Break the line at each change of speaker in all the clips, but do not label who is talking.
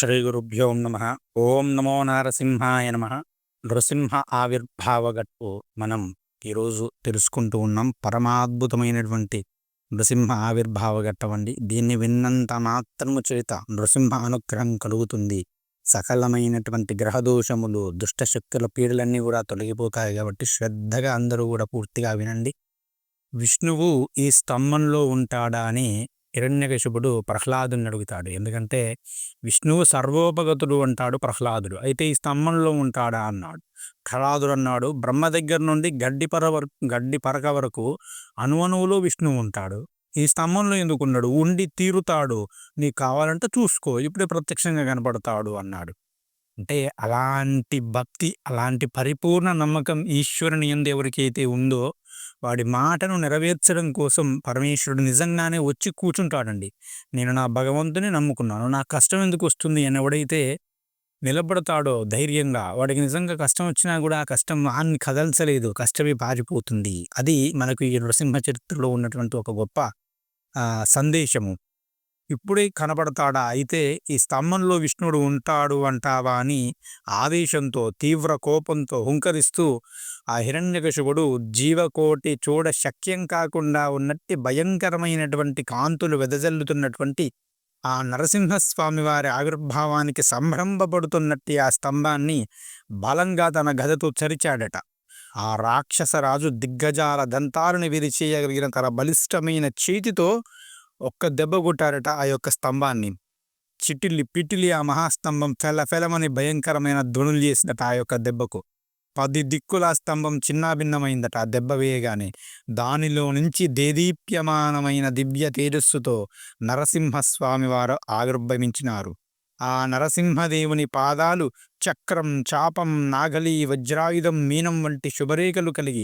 శ్రీ గురుభ్యో నమ. ఓం నమో నారసింహాయ నమ. నృసింహ ఆవిర్భావగట్టు మనం ఈరోజు తెలుసుకుంటూ ఉన్నాం. పరమాద్భుతమైనటువంటి నృసింహ ఆవిర్భావగట్టం అండి దీన్ని విన్నంత మాత్రము చేత నృసింహ అనుగ్రహం కలుగుతుంది. సకలమైనటువంటి గ్రహదోషములు దుష్టశక్తుల పీడలన్నీ కూడా తొలగిపోతాయి కాబట్టి శ్రద్ధగా అందరూ కూడా పూర్తిగా వినండి. విష్ణువు ఈ స్తంభంలో ఉంటాడా అని హిరణ్యకశిపుడు ప్రహ్లాదుని అడుగుతాడు. ఎందుకంటే విష్ణువు సర్వోపగతుడు అంటాడు ప్రహ్లాదుడు. అయితే ఈ స్తంభంలో ఉంటాడా అన్నాడు. ప్రహ్లాదుడు అన్నాడు బ్రహ్మ దగ్గర నుండి గడ్డి పర వరకు గడ్డి పరక వరకు అణువణువులో విష్ణువు ఉంటాడు. ఈ స్తంభంలో ఎందుకు ఉన్నాడు ఉండి తీరుతాడు. నీకు కావాలంటే చూసుకో. ఇప్పుడే ప్రత్యక్షంగా కనపడతాడు అన్నాడు. అంటే అలాంటి భక్తి అలాంటి పరిపూర్ణ నమ్మకం ఈశ్వరుని ఎందు ఎవరికైతే ఉందో వాడి మాటను నెరవేర్చడం కోసం పరమేశ్వరుడు నిజంగానే వచ్చి కూర్చుంటాడండి. నేను నా భగవంతుని నమ్ముకున్నాను. నా కష్టం ఎందుకు వస్తుంది అని ఎవడైతే నిలబడతాడో ధైర్యంగా వాడికి నిజంగా కష్టం వచ్చినా కూడా ఆ కష్టం ఆన్ని కదల్చలేదు కష్టమే పారిపోతుంది. అది మనకు ఈ నృసింహ చరిత్రలో ఉన్నటువంటి ఒక గొప్ప సందేశము. ఇప్పుడే కనబడతాడా? అయితే ఈ స్తంభంలో విష్ణుడు ఉంటాడు అంటావా? అని ఆవేశంతో తీవ్ర కోపంతో హుంకరిస్తూ ఆ హిరణ్యకశువుడు జీవకోటి చూడ శక్యం కాకుండా ఉన్నట్టి భయంకరమైనటువంటి కాంతులు వెదజల్లుతున్నటువంటి ఆ నరసింహస్వామి వారి ఆవిర్భావానికి సంభ్రమపడుతున్నట్టి ఆ స్తంభాన్ని బలంగా తన గదతో చరిచాడట. ఆ రాక్షసరాజు దిగ్గజాల దంతాలను విరిచేయగలిగిన తన బలిష్టమైన చేతితో ఒక్క దెబ్బ కొట్టారట ఆ యొక్క స్తంభాన్ని. చిటిల్లి పిటిలి ఆ మహాస్తంభం ఫెల ఫెలమని భయంకరమైన ధ్వనులు చేసినట ఆ యొక్క దెబ్బకు. పది దిక్కుల స్తంభం చిన్నాభిన్నమైందట ఆ దెబ్బ వేయగానే. దానిలో నుంచి దేదీప్యమానమైన దివ్య తేజస్సుతో నరసింహస్వామి వారు ఆవిర్భవించినారు. ఆ నరసింహదేవుని పాదాలు చక్రం చాపం నాగలి వజ్రాయుధం మీనం వంటి శుభరేఖలు కలిగి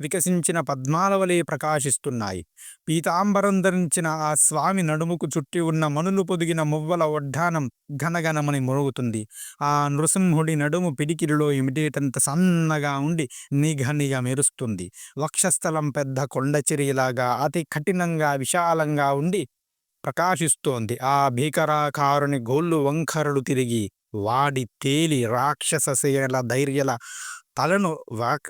వికసించిన పద్మాల వలె ప్రకాశిస్తున్నాయి. పీతాంబరం ధరించిన ఆ స్వామి నడుముకు చుట్టి ఉన్న మనులు పొదిగిన మువ్వల వడ్డానం ఘనఘనమని మురుగుతుంది ఆ నృసింహుడి నడుము పిడికిరిలో ఇమిటేటంత సన్నగా ఉండి నిఘనిగ మెరుస్తుంది. వక్షస్థలం పెద్ద కొండచిరిలాగా అతి కఠినంగా విశాలంగా ఉండి ప్రకాశిస్తోంది. ఆ భీకరాకారుని గోళ్ళు వంకరలు తిరిగి వాడి తేలి రాక్షస సేనల ధైర్యల తలను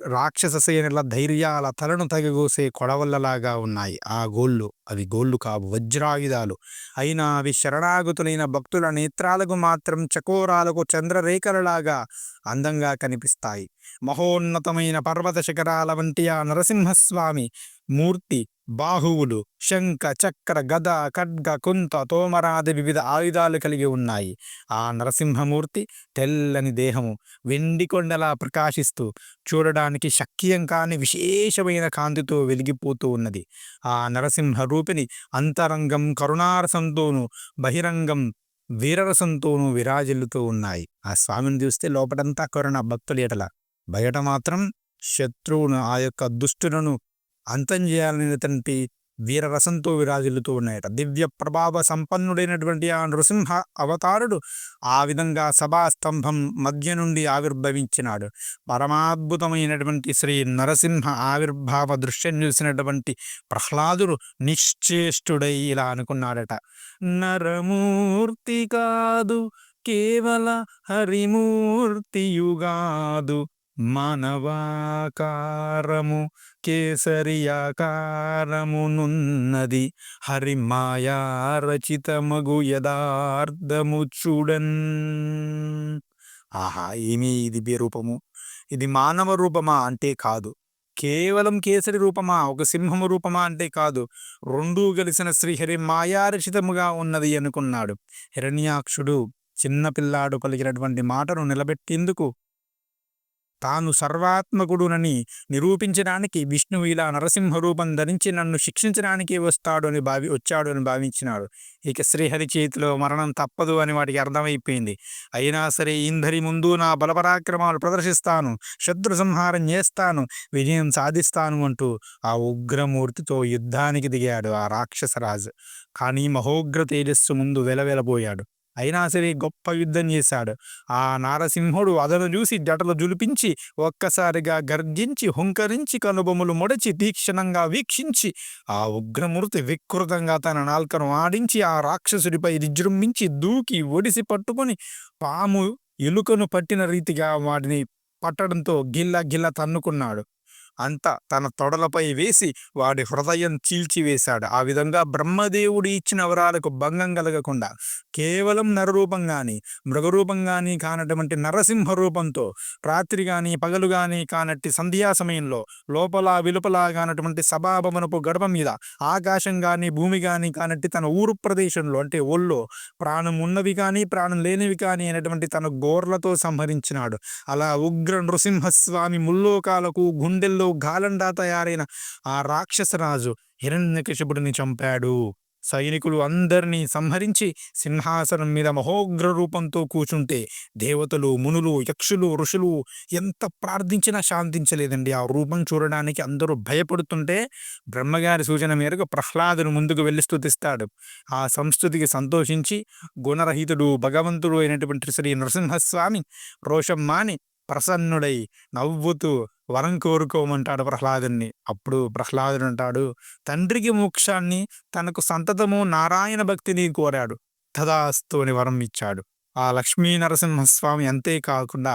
రాక్షస సేనల ధైర్యాల తలను తగిగూసే కొడవల్లలాగా ఉన్నాయి ఆ గోళ్ళు అవి గోళ్ళు కావు వజ్రాయుధాలు. అయినా అవి శరణాగతులైన భక్తుల నేత్రాలకు మాత్రం చకోరాలకు చంద్రరేఖలలాగా అందంగా కనిపిస్తాయి. మహోన్నతమైన పర్వత శిఖరాల వంటి ఆ నరసింహస్వామి మూర్తి బాహువులు శంఖ చక్ర గద ఖడ్గ కుంత తోమరాది వివిధ ఆయుధాలు కలిగి ఉన్నాయి. ఆ నరసింహమూర్తి తెల్లని దేహము వెండి కొండలా ప్రకాశిస్తూ చూడడానికి శక్యం కాని విశేషమైన కాంతితో వెలిగిపోతూ ఉన్నది. ఆ నరసింహ రూపిణి అంతరంగం కరుణారసంతోనూ బహిరంగం వీరరసంతోనూ విరాజిల్లుతూ ఉన్నాయి. ఆ స్వామిని చూస్తే లోపటంతా కరుణ భక్తులేటల బయట మాత్రం శత్రువును ఆ యొక్క దుష్టులను అంతం చేయాలనేటువంటి వీరరసంతో విరాజిల్లుతూ ఉన్నాయట. దివ్య ప్రభావ సంపన్నుడైనటువంటి ఆ నృసింహ అవతారుడు ఆ విధంగా సభాస్తంభం మధ్య నుండి ఆవిర్భవించినాడు. పరమాద్భుతమైనటువంటి శ్రీ నరసింహ ఆవిర్భావ దృశ్యం చూసినటువంటి ప్రహ్లాదుడు నిశ్చేష్టుడై ఇలా అనుకున్నాడట. నరమూర్తి కాదు కేవల హరిమూర్తియుగాదు. మానవాకారము కేసరియాకారమునున్నది. హరిమాయా రచితమగు చూడన్. ఆహా ఏమీ ఇది రూపము ఇది మానవ రూపమా అంటే కాదు. కేవలం కేసరి రూపమా ఒక సింహము రూపమా అంటే కాదు. రెండూ కలిసిన శ్రీహరి మాయారచితముగా ఉన్నది అనుకున్నాడు. హిరణ్యాక్షుడు చిన్నపిల్లాడు పలికినటువంటి మాటను నిలబెట్టేందుకు తాను సర్వాత్మకుడునని నిరూపించడానికి విష్ణువు ఇలా నరసింహ రూపం ధరించి నన్ను శిక్షించడానికి వస్తాడు అని భావి వచ్చాడు అని భావించినాడు. ఇక శ్రీహరి చేతిలో మరణం తప్పదు అని వాటికి అర్థమైపోయింది. అయినా సరే ఇందరి ముందు నా బలపరాక్రమాలు ప్రదర్శిస్తాను శత్రు సంహారం చేస్తాను విజయం సాధిస్తాను అంటూ ఆ ఉగ్రమూర్తితో యుద్ధానికి దిగాడు ఆ రాక్షసరాజు. కానీ మహోగ్ర తేజస్సు ముందు వెలవెలబోయాడు. అయినా సరే గొప్ప యుద్ధం చేశాడు. ఆ నారసింహుడు అదను చూసి జటలు జులిపించి ఒక్కసారిగా గర్జించి హుంకరించి కనుబొమ్మలు ముడచి తీక్షణంగా వీక్షించి ఆ ఉగ్రమూర్తి వికృతంగా తన నాల్కను ఆడించి ఆ రాక్షసుడిపై విజృంభించి దూకి ఒడిసి పట్టుకొని పాము ఎలుకను పట్టిన రీతిగా వాడిని పట్టడంతో గిల్ల గిల్ల తన్నుకున్నాడు. అంతా తన తొడలపై వేసి వాడి హృదయం చీల్చివేశాడు. ఆ విధంగా బ్రహ్మదేవుడు ఇచ్చిన వరాలకు భంగం కలగకుండా కేవలం నరరూపం కానీ మృగరూపం కానీ కానటువంటి నరసింహ రూపంతో రాత్రి కానీ పగలు కానీ కానట్టి సంధ్యా సమయంలో లోపల విలుపల కానటువంటి సభాభవనపు గడప మీద ఆకాశం కానీ భూమి కానీ కానట్టి తన ఊరు ప్రదేశంలో అంటే ఒళ్ళో ప్రాణం ఉన్నవి కానీ ప్రాణం లేనివి కానీ అనేటువంటి తన గోర్లతో సంహరించినాడు. అలా ఉగ్ర నృసింహస్వామి ముల్లోకాలకు గుండెల్లో గాలండా తయారైన ఆ రాక్షసరాజు హిరణ్యకశిపుడిని చంపాడు. సైనికులు అందరినీ సంహరించి సింహాసనం మీద మహోగ్ర రూపంతో కూర్చుంటే దేవతలు మునులు యక్షులు ఋషులు ఎంత ప్రార్థించినా శాంతించలేదండి. ఆ రూపం చూడడానికి అందరూ భయపడుతుంటే బ్రహ్మగారి సూచన మేరకు ప్రహ్లాదును ముందుకు వెళ్ళి స్థుతిస్తాడు ఆ సంస్కృతికి సంతోషించి గుణరహితుడు భగవంతుడు అయినటువంటి శ్రీ నరసింహస్వామి రోషం మాని ప్రసన్నుడై నవ్వుతూ వరం కోరుకోమంటాడు ప్రహ్లాదుని అప్పుడు ప్రహ్లాదుడు అంటాడు తండ్రికి మోక్షాన్ని తనకు సంతతము నారాయణ భక్తిని కోరాడు. తదాస్తు అని వరం ఇచ్చాడు. ఆ లక్ష్మీ నరసింహస్వామి అంతేకాకుండా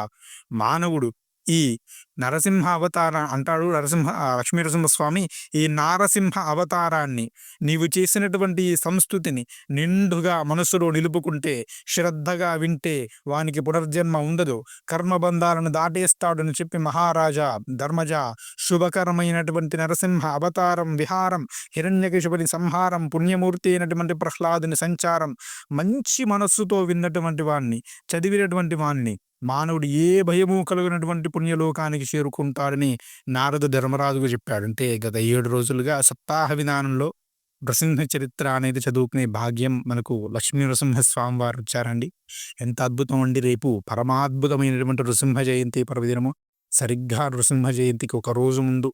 మానవుడు ఈ నరసింహ అవతార అంటాడు నరసింహ లక్ష్మీనరసింహస్వామి ఈ నారసింహ అవతారాన్ని నీవు చేసినటువంటి ఈ సంస్కృతిని నిండుగా మనసులో నిలుపుకుంటే శ్రద్ధగా వింటే వానికి పునర్జన్మ ఉండదు. కర్మబంధాలను దాటేస్తాడని చెప్పి మహారాజా ధర్మజ శుభకరమైనటువంటి నరసింహ అవతారం విహారం హిరణ్యకశుపని సంహారం పుణ్యమూర్తి అయినటువంటి ప్రహ్లాదుని సంచారం మంచి మనస్సుతో విన్నటువంటి వాణ్ణి చదివినటువంటి వాణ్ణి మానవుడు ఏ భయము కలిగినటువంటి పుణ్యలోకానికి చేరుకుంటాడని నారద ధర్మరాజుకు చెప్పాడు. అంటే గత ఏడు రోజులుగా సప్తాహ విధానంలో నృసింహ చరిత్ర అనేది చదువుకునే భాగ్యం మనకు లక్ష్మీ నృసింహ స్వామి వారు వచ్చారండి ఎంత అద్భుతం అండి రేపు పరమాద్భుతమైనటువంటి నృసింహ జయంతి పర్వదినము. సరిగ్గా నృసింహ జయంతికి ఒక రోజు ముందు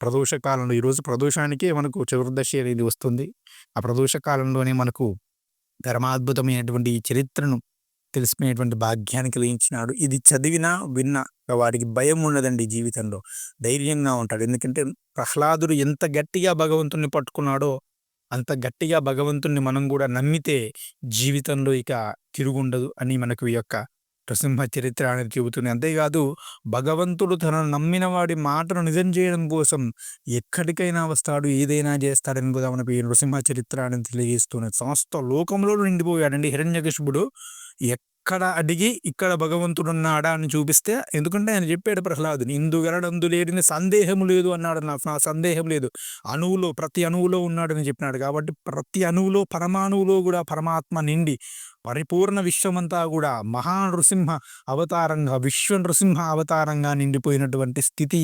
ప్రదోష కాలంలో ఈరోజు ప్రదోషానికే మనకు చతుర్దశి అనేది వస్తుంది. ఆ ప్రదోష కాలంలోనే మనకు ధర్మాద్భుతమైనటువంటి ఈ చరిత్రను తెలుసుకునేటువంటి భాగ్యాన్ని కలిగించినాడు ఇది చదివినా విన్నా వాడికి భయం ఉండదండి జీవితంలో. ధైర్యంగా ఉంటాడు. ఎందుకంటే ప్రహ్లాదుడు ఎంత గట్టిగా భగవంతుణ్ణి పట్టుకున్నాడో అంత గట్టిగా భగవంతుణ్ణి మనం కూడా నమ్మితే జీవితంలో ఇక తిరుగుండదు అని మనకు ఈ యొక్క నృసింహ చరిత్ర అనేది చెబుతుంది. అంతేకాదు భగవంతుడు తనను నమ్మిన వాడి మాటను నిజం చేయడం కోసం ఎక్కడికైనా వస్తాడు ఏదైనా చేస్తాడని కూడా మనకు ఈ నృసింహ చరిత్ర అనేది తెలియజేస్తున్నది సమస్త లోకంలో నిండిపోయాడండి హిరణ్యకశిపుడు. ఎక్కడ అడిగి ఇక్కడ భగవంతుడు ఉన్నాడా అని చూపిస్తే ఎందుకంటే ఆయన చెప్పాడు ప్రహ్లాదుని వెళ్ళడందు లేని సందేహం లేదు అన్నాడు నాకు నా సందేహం లేదు. అణువులో ప్రతి అణువులో ఉన్నాడని చెప్పినాడు. కాబట్టి ప్రతి అణువులో పరమాణువులో కూడా పరమాత్మ నిండి పరిపూర్ణ విశ్వమంతా కూడా మహా నృసింహ అవతారంగా విశ్వ నృసింహ అవతారంగా నిండిపోయినటువంటి స్థితి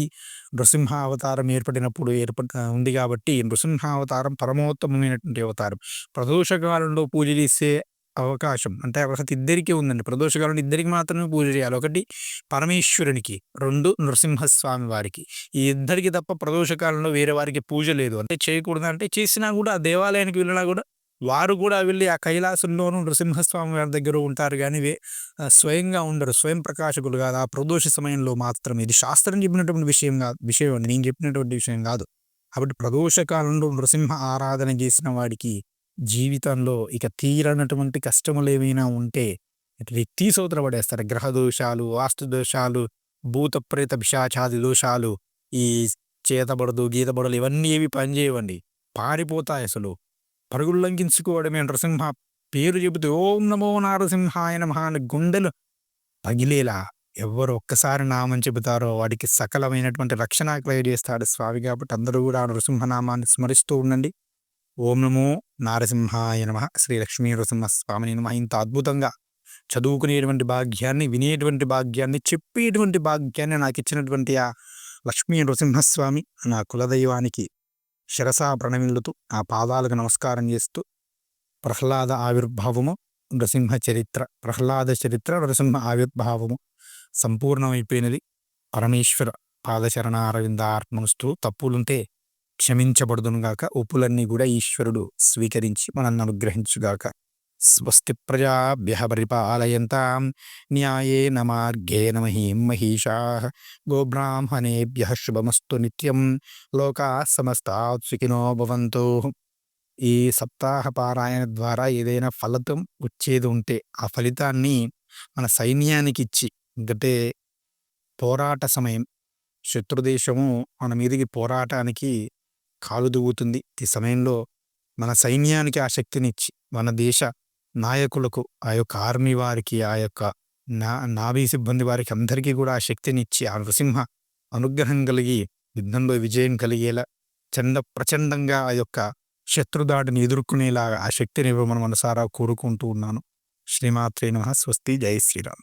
నృసింహ అవతారం ఏర్పడినప్పుడు ఏర్పడి ఉంది కాబట్టి నృసింహ అవతారం పరమోత్తమమైనటువంటి అవతారం. ప్రదోషకాలంలో పూజ చేసే అవకాశం. అంటే అర్హత ఇద్దరికీ ఉందండి. ప్రదోషకాలను ఇద్దరికి మాత్రమే పూజ చేయాలి. ఒకటి పరమేశ్వరునికి రెండు నృసింహస్వామి వారికి. ఈ ఇద్దరికి తప్ప ప్రదోషకాలంలో వేరే వారికి పూజ లేదు. అంటే చేయకూడదు అంటే చేసినా కూడా ఆ దేవాలయానికి వెళ్ళినా కూడా వారు కూడా వెళ్ళి ఆ కైలాసంలోనూ నృసింహస్వామి వారి దగ్గర ఉంటారు. కానీ స్వయంగా ఉండరు. స్వయం ప్రకాశకులు కాదు. ఆ ప్రదోష సమయంలో మాత్రమే. ఇది శాస్త్రం చెప్పినటువంటి విషయం కాదు విషయం అండి. నేను చెప్పినటువంటి విషయం కాదు. కాబట్టి ప్రదోష కాలంలో నృసింహ ఆరాధన చేసిన వాడికి జీవితంలో ఇక తీరనటువంటి కష్టములు ఏమైనా ఉంటే తీసవతల పడేస్తారు గ్రహ దోషాలు వాస్తు దోషాలు భూత ప్రేత పిశాచాది దోషాలు ఈ చేతబడదు గీతబడలు ఇవన్నీ ఏవి పనిచేయవండి. పారిపోతాయి అసలు. పరుగులు లంకించుకోవడమే నరసింహ పేరు చెబుతూ ఓం నమో నారసింహాయ నమ అని గుండెలు పగిలేలా ఎవరు ఒక్కసారి నామం చెబుతారో వాడికి సకలమైనటువంటి రక్షణ చేస్తాడు స్వామి కాబట్టి అందరూ కూడా నృసింహనామాన్ని స్మరిస్తూ ఉండండి. ఓం నమో నారసింహాయ నమ. శ్రీ లక్ష్మీ నరసింహ స్వామిని నమ. ఇంత అద్భుతంగా చదువుకునేటువంటి భాగ్యాన్ని వినేటువంటి భాగ్యాన్ని చెప్పేటువంటి భాగ్యాన్ని నాకు ఇచ్చినటువంటి ఆ లక్ష్మీ నృసింహస్వామి నా కులదైవానికి శిరసా ప్రణమిల్లుతూ ఆ పాదాలకు నమస్కారం చేస్తూ ప్రహ్లాద ఆవిర్భావము నృసింహ చరిత్ర ప్రహ్లాద చరిత్ర నృసింహ ఆవిర్భావము సంపూర్ణమైపోయినది. పరమేశ్వర పాదశరణారవిందార్పణస్తూ తప్పులుంటే క్షమించబడుదునుగాక ఉప్పులన్నీ కూడా ఈశ్వరుడు స్వీకరించి మనల్ని అనుగ్రహించుగాక స్వస్తి ప్రజాభ్య పరిపాలయంతాం. న్యాయేన మార్గేణ మహీం మహిషా. గోబ్రాహ్మణేభ్య శుభమస్తు నిత్యం. లోకా సమస్తాత్ సుఖినో భవంతు. ఈ సప్తాహ పారాయణ ద్వారా ఏదైనా ఫలితం వచ్చేది ఉంటే ఆ ఫలితాన్ని మన సైన్యానికి ఇచ్చి ఎందుకంటే పోరాట సమయం శత్రుదేశము మన మీదికి పోరాటానికి కాలు దువ్వుతుంది. ఈ సమయంలో మన సైన్యానికి ఆ శక్తినిచ్చి మన దేశ నాయకులకు ఆ యొక్క ఆర్మీ వారికి ఆ యొక్క నా నావీ సిబ్బంది వారికి అందరికీ కూడా ఆ శక్తినిచ్చి ఆ నృసింహ అనుగ్రహం కలిగి యుద్ధంలో విజయం కలిగేలా చండ ప్రచండంగా ఆ యొక్క శత్రుదాడిని ఎదుర్కొనేలాగా ఆ శక్తిని ఇవ్వమని మనసారా కోరుకుంటూ ఉన్నాను. శ్రీమాత్రే నమ. స్వస్తి. జై శ్రీరామ్.